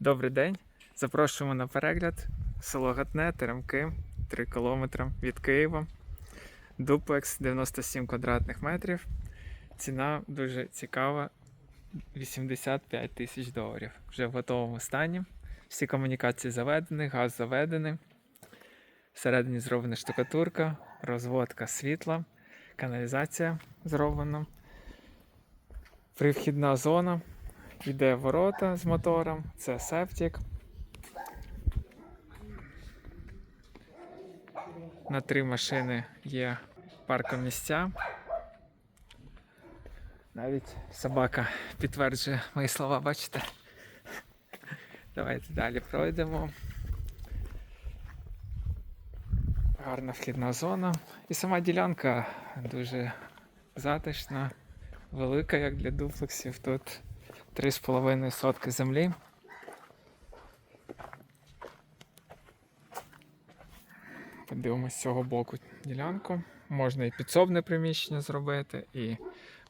Добрий день. Запрошуємо на перегляд. Село Гатне, Теремки, 3 кілометри від Києва. Дуплекс 97 квадратних метрів. Ціна дуже цікава. 85 тисяч доларів. Вже в готовому стані. Всі комунікації заведені, газ заведений. Всередині зроблена штукатурка, розводка світла, каналізація зроблена. Привхідна зона. Іде ворота з мотором, це септик. На три машини є паркомісця. Навіть собака підтверджує мої слова, бачите? Давайте далі пройдемо. Гарна вхідна зона. І сама ділянка дуже затишна, велика, як для дуплексів. Тут 3,5 сотки землі. Подивимось з цього боку ділянку. Можна і підсобне приміщення зробити, і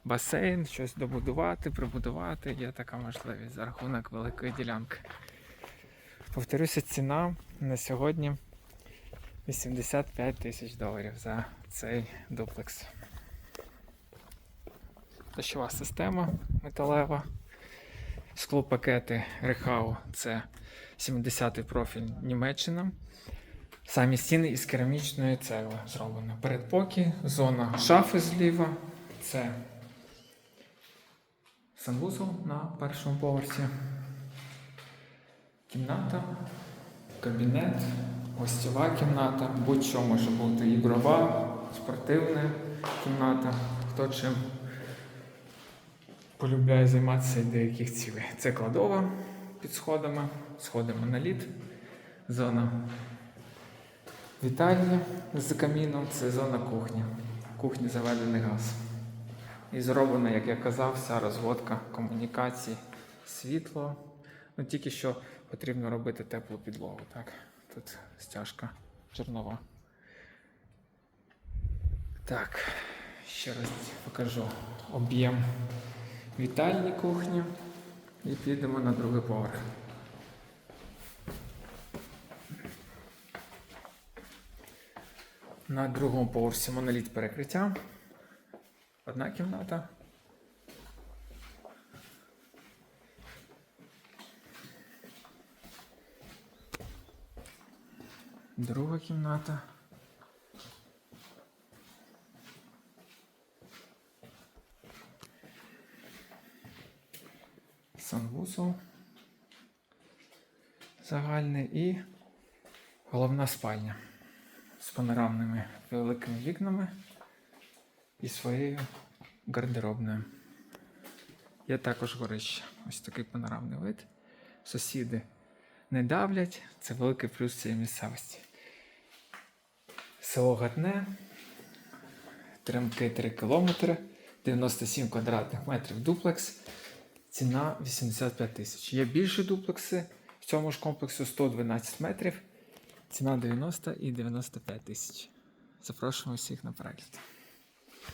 басейн, щось добудувати, прибудувати. Є така можливість за рахунок великої ділянки. Повторюся, ціна на сьогодні 85 тисяч доларів за цей дуплекс. Дощова система металева. Склопакети Рехау це 70-й профіль Німеччина. Самі стіни із керамічної цегли зроблено. Передпокій, зона шафи зліва. Це санвузол на першому поверсі. Кімната, кабінет, гостєва кімната, будь-що може бути ігрова, спортивна кімната. Хто чим полюбляє займатися деяких цілей. Це кладова під сходами, сходи моноліт, зона вітальні з каміном, це зона кухні. В кухні заведений газ. І зроблена, як я казав, вся розводка комунікацій, світло. Ну тільки що потрібно робити теплу підлогу. Так? Тут стяжка чорнова. Так, ще раз покажу об'єм вітальні кухні і підемо на другий поверх. На другому поверсі моноліт перекриття. Одна кімната. Друга кімната. Санвузол загальний і головна спальня з панорамними великими вікнами і своєю гардеробною. Є також горище. Ось такий панорамний вид. Сусіди не давлять, це великий плюс цієї місцевості. Село Гатне, Теремки 3 кілометри, 97 квадратних метрів дуплекс. Ціна 85 тисяч. Є більші дуплекси в цьому ж комплексу 112 метрів. Ціна 90 і 95 тисяч. Запрошуємо всіх на перегляд.